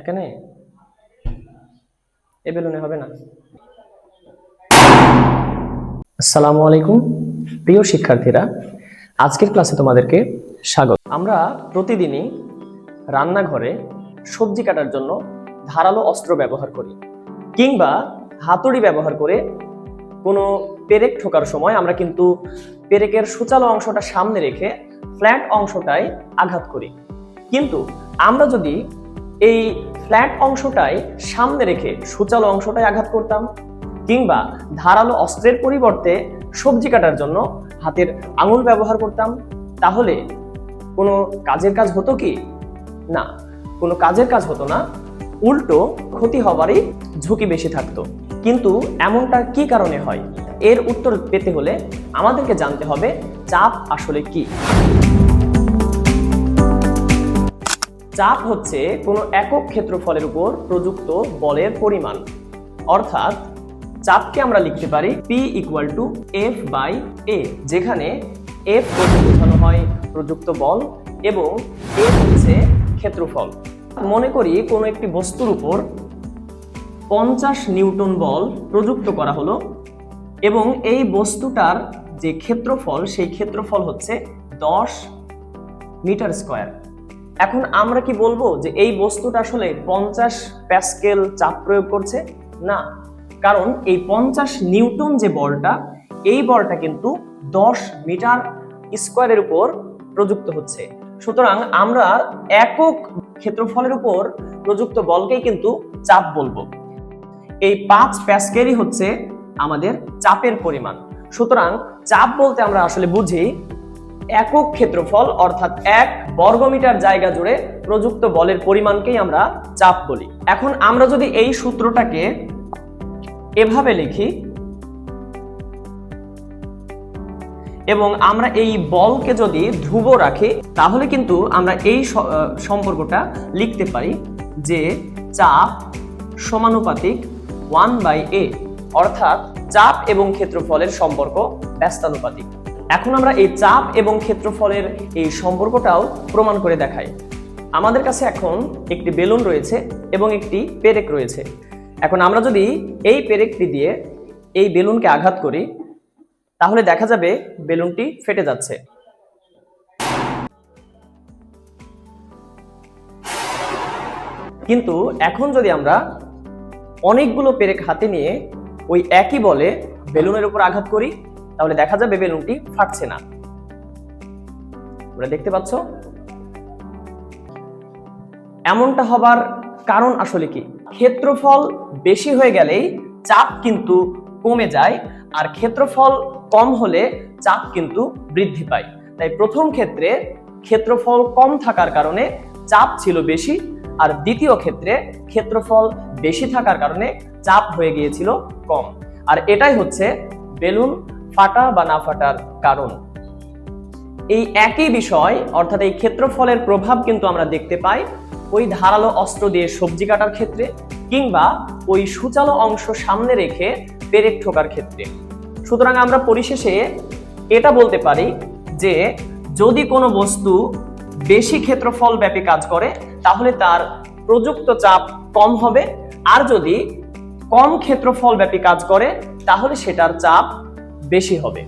এখানে এ বেলুনে হবে না। আসসালামু আলাইকুম, প্রিয় শিক্ষার্থীরা। আজকের ক্লাসে তোমাদেরকে স্বাগত। আমরা প্রতিদিনই রান্নাঘরে সবজি কাটার জন্য ধারালো অস্ত্র ব্যবহার করি, কিংবা হাতুড়ি ব্যবহার করে কোনো পেরেক ঠোকার সময় আমরা কিন্তু পেরেকের সুচালো অংশটা সামনে রেখে ফ্ল্যাট অংশটায় আঘাত করি। কিন্তু আমরা যদি এই ফ্ল্যাট অংশটাই সামনে রেখে সুচালো অংশটায় আঘাত করতাম, কিংবা ধারালো অস্ত্রের পরিবর্তে সবজি কাটার জন্য হাতের আঙুল ব্যবহার করতাম। তাহলে কোনো কাজের কাজ হতো কি? না, কোনো কাজের কাজ হতো না। উল্টো ক্ষতি হবারই ঝুঁকি বেশি থাকতো। কিন্তু এমনটা কি কারণে হয়? এর উত্তর পেতে হলে আমাদেরকে জানতে হবে, চাপ আসলে কি? চাপ হচ্ছে কোনো একক ক্ষেত্রফলের উপর প্রযুক্ত বলের পরিমাণ। অর্থাৎ চাপকে আমরা লিখতে পারি P equal to F by A যেখানে এফ বোঝানো হয় প্রযুক্ত বল এবং এ হচ্ছে ক্ষেত্রফল। মনে করি কোনো একটি বস্তুর উপর পঞ্চাশ নিউটন বল প্রযুক্ত করা হলো এবং এই বস্তুটার যে ক্ষেত্রফল, সেই ক্ষেত্রফল হচ্ছে দশ মিটার স্কোয়ার। এখন আমরা কি বলব যে এই বস্তুটা আসলে পঞ্চাশ প্যাসকেল চাপ প্রয়োগ করছে? না, কারণ এই পঞ্চাশ নিউটন যে বলটা, এই বলটা কিন্তু দশ মিটার স্কোয়ারের উপর প্রযুক্ত হচ্ছে। সুতরাং আমরা একক ক্ষেত্রফলের উপর প্রযুক্ত বলকেই কিন্তু চাপ বলব। এই পাঁচ প্যাসকেলই হচ্ছে আমাদের চাপের পরিমাণ। সুতরাং চাপ বলতে আমরা আসলে বুঝি একক ক্ষেত্রফল, অর্থাৎ এক বর্গমিটার জায়গা জুড়ে প্রযুক্ত বলের পরিমাণকেই আমরা চাপ বলি। এখন আমরা যদি এই সূত্রটাকে এভাবে লিখি, এবং আমরা এই বলকে যদি ধ্রুব রাখি, তাহলে কিন্তু আমরা এই সম্পর্কটা লিখতে পারি যে চাপ সমানুপাতিক ওয়ান বাই এ, অর্থাৎ চাপ এবং ক্ষেত্রফলের সম্পর্ক ব্যস্তানুপাতিক। এখন আমরা এই চাপ এবং ক্ষেত্রফলের এই সম্পর্কটাও প্রমাণ করে দেখাই। আমাদের কাছে এখন একটি বেলুন রয়েছে এবং একটি পেরেক রয়েছে। এখন আমরা যদি এই পেরেকটি দিয়ে এই বেলুনকে আঘাত করি, তাহলে দেখা যাবে বেলুনটি ফেটে যাচ্ছে। কিন্তু এখন যদি আমরা অনেকগুলো পেরেক হাতে নিয়ে ওই একই বলে বেলুনের উপর আঘাত করি তাহলে দেখা যাবে বেলুনটি ফাটছে না। তোমরা দেখতে পাচ্ছ? এমনটা হবার কারণ আসলে কি? ক্ষেত্রফল বেশি হয়ে গেলেই চাপ কিন্তু কমে যায়, আর ক্ষেত্রফল কম হলে চাপ কিন্তু বৃদ্ধি পায়। তাই প্রথম ক্ষেত্রে ক্ষেত্রফল কম থাকার কারণে চাপ ছিল বেশি, আর দ্বিতীয় ক্ষেত্রে ক্ষেত্রফল বেশি থাকার কারণে চাপ হয়ে গিয়েছিল কম। আর এটাই হচ্ছে বেলুন ফাটা বা না ফাটার কারণ। এই একই বিষয়, অর্থাৎ এই ক্ষেত্রফলের প্রভাব কিন্তু আমরা দেখতে পাই ওই ধারালো অস্ত্র দিয়ে সবজি কাটার ক্ষেত্রে কিংবা ওই সুচালো অংশ সামনে রেখে পেরেক ঠোকার ক্ষেত্রে। সুতরাং আমরা পরিশেষে এটা বলতে পারি যে যদি কোনো বস্তু বেশি ক্ষেত্রফল ব্যাপী কাজ করে, তাহলে তার প্রযুক্ত চাপ কম হবে। আর যদি কম ক্ষেত্রফল ব্যাপী কাজ করে, তাহলে সেটার চাপ বেশি হবে।